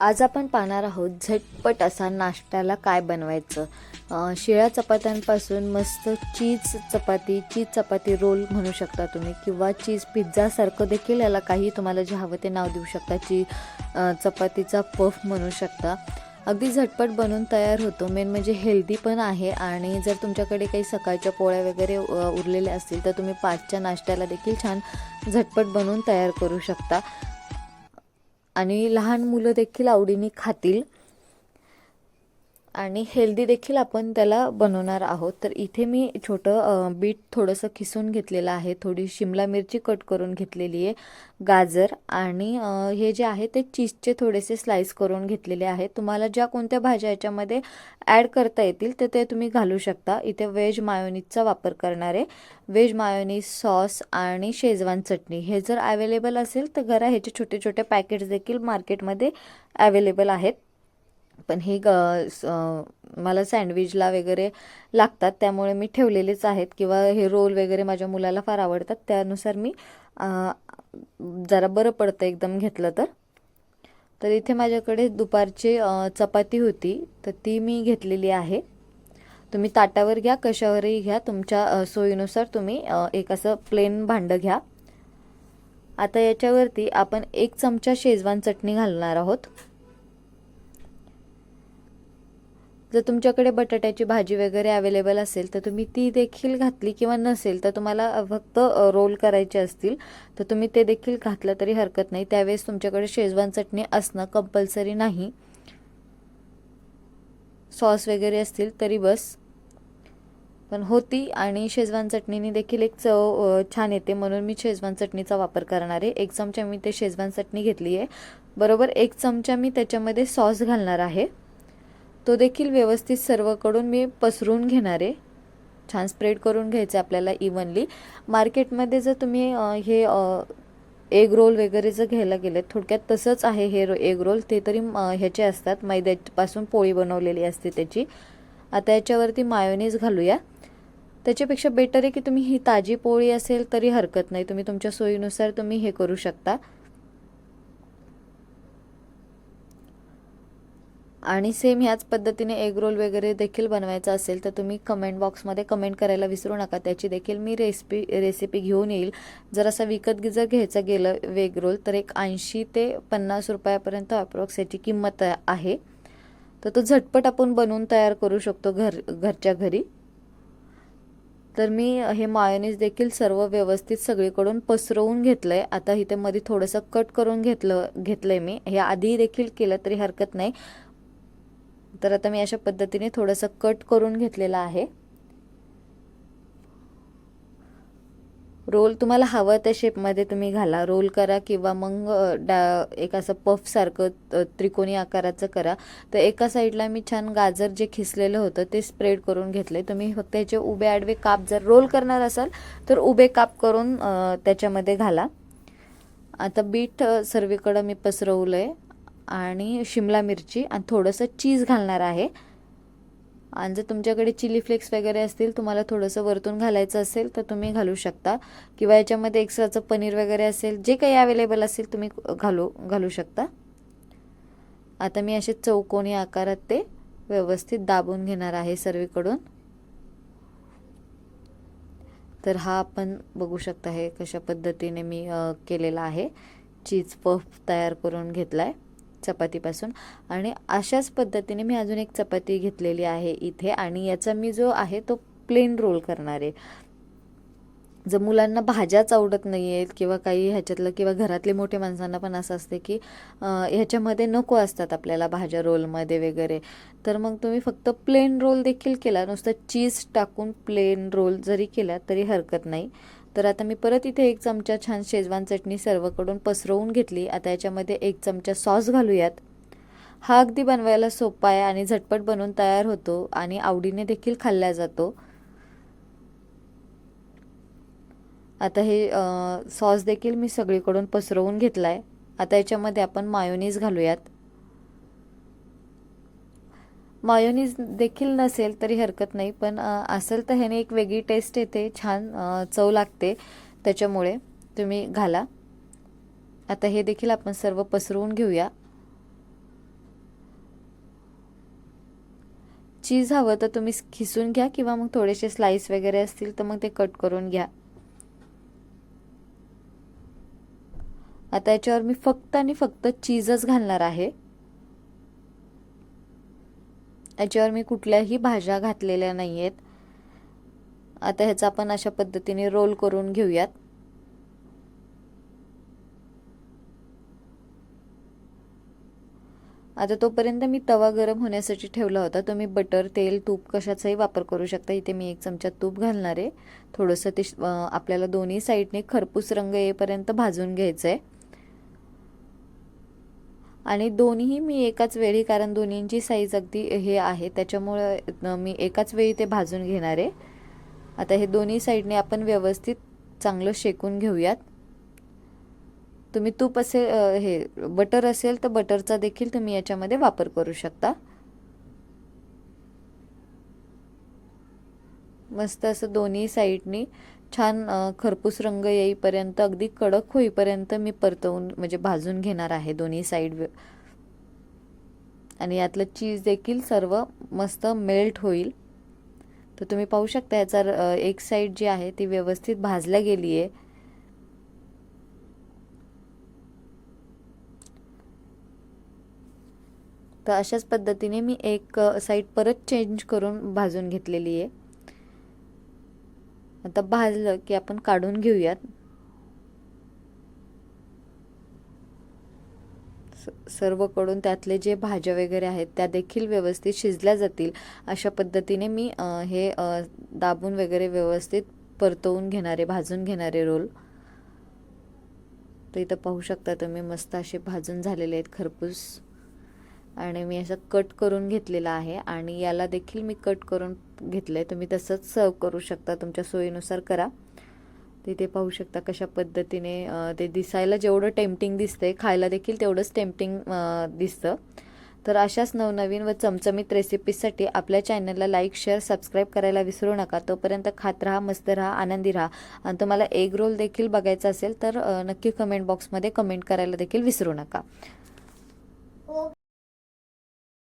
आज आपण पाहणार आहोत झटपट असा नाश्त्याला काय बनवायचं. शिळ्या चपात्यांपासून मस्त चीज चपाती चीज चपाती रोल म्हणू शकता तुम्ही किंवा चीज पिझ्झासारखं देखील याला काही तुम्हाला जे हवं ते नाव देऊ शकता. ची चपातीचा पफ म्हणू शकता. अगदी झटपट बनून तयार होतो. मेन म्हणजे हेल्दी पण आहे आणि जर तुमच्याकडे काही सकाळच्या पोळ्या वगैरे उरलेल्या असतील तर तुम्ही पाचच्या नाश्त्याला देखील छान झटपट बनवून तयार करू शकता. आणि लहान मुलं देखील आवडीने खातील. आणि हेल्दी देखील आपण त्याला बनवणार आहोत. तर इथे मी छोटं बीट थोडंसं खिसून घेतलेलं आहे. थोडी शिमला मिरची कट करून घेतलेली आहे. गाजर आणि हे जे आहे ते चीजचे थोडेसे स्लाइस करून घेतलेले आहेत तुम्हाला ज्या कोणत्या भाज्या याच्यामध्ये ॲड करता येतील तर ते तुम्ही घालू शकता. इथे व्हेज मायोनीजचा वापर करणारे व्हेज मायोनीज सॉस आणि शेजवान चटणी. हे जर अवेलेबल असेल तर घरा ह्याचे छोटे छोटे पॅकेट्स देखील मार्केटमध्ये अवेलेबल आहेत. पण हे ग स- मला सँडविचला वगैरे लागतात त्यामुळे मी ठेवलेलेच आहेत. किंवा हे रोल वगैरे माझ्या मुलाला फार आवडतात त्यानुसार मी जरा बरं पडतं एकदम घेतलं तर. तर इथे माझ्याकडे दुपारची चपाती होती तर ती मी घेतलेली आहे. तुम्ही ताटावर घ्या कशावरही घ्या तुमच्या सोयीनुसार तुम्ही एक असं प्लेन भांडं घ्या. आता याच्यावरती आपण एक चमचा शेजवान चटणी घालणार आहोत. जर तुमच्याकडे बटाट्याची भाजी वगैरे अवेलेबल असेल तर तुम्ही ती देखील घातली किंवा नसेल तर तुम्हाला फक्त रोल करायचे असतील तर तुम्ही ते देखील घातलं तरी हरकत नाही. त्यावेळेस तुमच्याकडे शेजवान चटणी असणं कंपल्सरी नाही. सॉस वगैरे असतील तरी बस. पण होती आणि शेजवान चटणीने देखील एक चव छान येते म्हणून मी शेजवान चटणीचा वापर करणार आहे. एक चमचा मी ते शेजवान चटणी घेतली आहे बरोबर एक चमचा मी त्याच्यामध्ये सॉस घालणार आहे. तो देखील व्यवस्थित सर्वकडून मी पसरून घेणार आहे. छान स्प्रेड करून घ्यायचं आपल्याला इवनली मार्केटमध्ये जर तुम्ही हे एग रोल वगैरे जर घ्यायला गेले थोडक्यात तसंच आहे हे एग रोल ते तरी ह्याचे असतात. मैद्यापासून पोळी बनवलेली असते त्याची. आता याच्यावरती मायोनीज घालूया. त्याच्यापेक्षा बेटर आहे की तुम्ही ही ताजी पोळी असेल तरी हरकत नाही. तुम्ही तुमच्या सोयीनुसार तुम्ही हे करू शकता. आणि सेम ह्याच पद्धतीने एग रोल वगैरे देखील बनवायचा असेल तर तुम्ही कमेंट बॉक्समध्ये कमेंट करायला विसरू नका. त्याची देखील मी रेसिपी रेसिपी घेऊन येईल. जर असं विकत जर घ्यायचं गेलं वेग रोल तर एक ऐंशी ते पन्नास रुपयापर्यंत अप्रॉक्स याची किंमत आहे. तर तो झटपट आपण बनवून तयार करू शकतो घर घरच्या घरी. तर मी हे मायोनीज देखील सर्व व्यवस्थित सगळीकडून पसरवून घेतलं आहे आता इथे मध्ये थोडंसं कट करून घेतलं घेतलं आहे मी. हे आधी देखील केलं तरी हरकत नाही. तर आता मी अशा पद्धतीने थोडंसं कट करून घेतलेलं आहे. रोल तुम्हाला हवं त्या शेपमध्ये तुम्ही घाला. रोल करा किंवा मग डा एक असं पफसारखं त्रिकोणी आकाराचं करा. तर एका साईडला मी छान गाजर जे खिसलेलं होतं ते स्प्रेड करून घेतले. तुम्ही फक्त ह्याचे उभे आडवे काप जर रोल करणार असाल तर उभे काप करून त्याच्यामध्ये घाला. आता बीट सर्वीकडं मी पसरवलं आहे आणि शिमला मिरची आणि थोडंसं चीज घालणार आहे. आणि जर तुमच्याकडे चिली फ्लेक्स वगैरे असतील तुम्हाला थोडंसं वरतून घालायचं असेल तर तुम्ही घालू शकता. किंवा याच्यामध्ये एक्स्ट्राचं पनीर वगैरे असेल जे काही अवेलेबल असेल तुम्ही घालू घालू शकता. आता मी असे चौकोनी आकारात ते व्यवस्थित दाबून घेणार आहे सर्वीकडून. तर हा आपण बघू शकता हे कशा पद्धतीने मी केलेला आहे. चीज पफ तयार करून घेतला आहे चपातीपासून. आणि अशाच पद्धतीने मी अजून एक चपाती घेतलेली आहे इथे. आणि याचा मी जो आहे तो प्लेन रोल करणार आहे. जर मुलांना भाज्याच आवडत नाही आहेत किंवा काही ह्याच्यातलं किंवा घरातले मोठे माणसांना पण असं असते की ह्याच्यामध्ये नको असतात आपल्याला भाज्या रोलमध्ये वगैरे. तर मग तुम्ही फक्त प्लेन रोल देखील केला. नुसतं चीज टाकून प्लेन रोल जरी केला तरी हरकत नाही. तर आता मी परत इथे एक चमचा छान शेजवान चटणी सर्वकडून पसरवून घेतली. आता याच्यामध्ये एक चमचा सॉस घालूयात. हा अगदी बनवायला सोपा आहे आणि झटपट बनवून तयार होतो आणि आवडीने देखील खाल्ला जातो. आता हे सॉस देखील मी सगळीकडून पसरवून घेतला आहे आता याच्यामध्ये आपण मायोनीज घालूयात. मायोनीज देखील नसेल तरी हरकत नाही पण असेल तर ह्याने एक वेगळी टेस्ट येते छान चव लागते. त्याच्यामुळे तुम्ही घाला. आता हे देखील आपण सर्व पसरवून घेऊया. चीज हवं तर तुम्ही खिसून घ्या किंवा मग थोडेसे स्लाईस वगैरे असतील तर मग ते कट करून घ्या. आता याच्यावर मी फक्त आणि फक्त चीजच घालणार आहे. याच्यावर मी कुठल्याही भाज्या घातलेल्या नाही आहेत आता ह्याचा आपण अशा पद्धतीने रोल करून घेऊयात. आता तोपर्यंत मी तवा गरम होण्यासाठी ठेवला होता. तुम्ही बटर तेल तूप कशाचाही वापर करू शकता. इथे मी एक चमचा तूप घालणार आहे. थोडंसं ते आपल्याला दोन्ही साईडने खरपूस रंग येईपर्यंत भाजून घ्यायचं आहे आणि दोन्ही मी एकाच वेळी कारण दोन्हींची साईज अगदी हे आहे. त्याच्यामुळं मी एकाच वेळी ते भाजून घेणार आहे. आता हे दोन्ही साईडने आपण व्यवस्थित चांगलं शेकून घेऊयात. तुम्ही तूप असेल हे बटर असेल तर बटरचा देखील तुम्ही याच्यामध्ये वापर करू शकता. मस्त असं दोन्ही साईडनी छान खरपूस रंग येईपर्यंत अगदी कडक होईपर्यंत मी परतवून म्हणजे भाजून घेणार आहे दोन्ही साईड आणि यातलं चीज देखील सर्व मस्त मेल्ट होईल. तर तुम्ही पाहू शकता याचा एक साईड जी आहे ती व्यवस्थित भाजल्या गेली आहे. तर अशाच पद्धतीने मी एक साईड परत चेंज करून भाजून घेतलेली आहे. आता भाजलं की आपण काढून घेऊयात. सर्वकडून त्यातले जे भाज्या वगैरे आहेत त्या देखील व्यवस्थित शिजल्या जातील. अशा पद्धतीने मी हे दाबून वगैरे व्यवस्थित परतवून घेणारे भाजून घेणारे रोल. तर इथं पाहू शकता तुम्ही मस्त असे भाजून झालेले आहेत खरपूस. आणि मी असं कट करून घेतलेला आहे आणि याला देखील मी कट करून घेतलं आहे तुम्ही तसंच सर्व करू शकता. तुमच्या सोयीनुसार करा. तिथे पाहू शकता कशा पद्धतीने ते दिसायला जेवढं टेम्पटिंग दिसतंय खायला देखील तेवढंच टेम्पटिंग दिसतं. तर अशाच नवनवीन व चमचमीत रेसिपीजसाठी आपल्या चॅनलला लाईक शेअर सबस्क्राईब करायला विसरू नका. तोपर्यंत खात राहा मस्त राहा आनंदी राहा. आणि तुम्हाला एग रोल देखील बघायचा असेल तर नक्की कमेंट बॉक्समध्ये कमेंट करायला देखील विसरू नका. हो.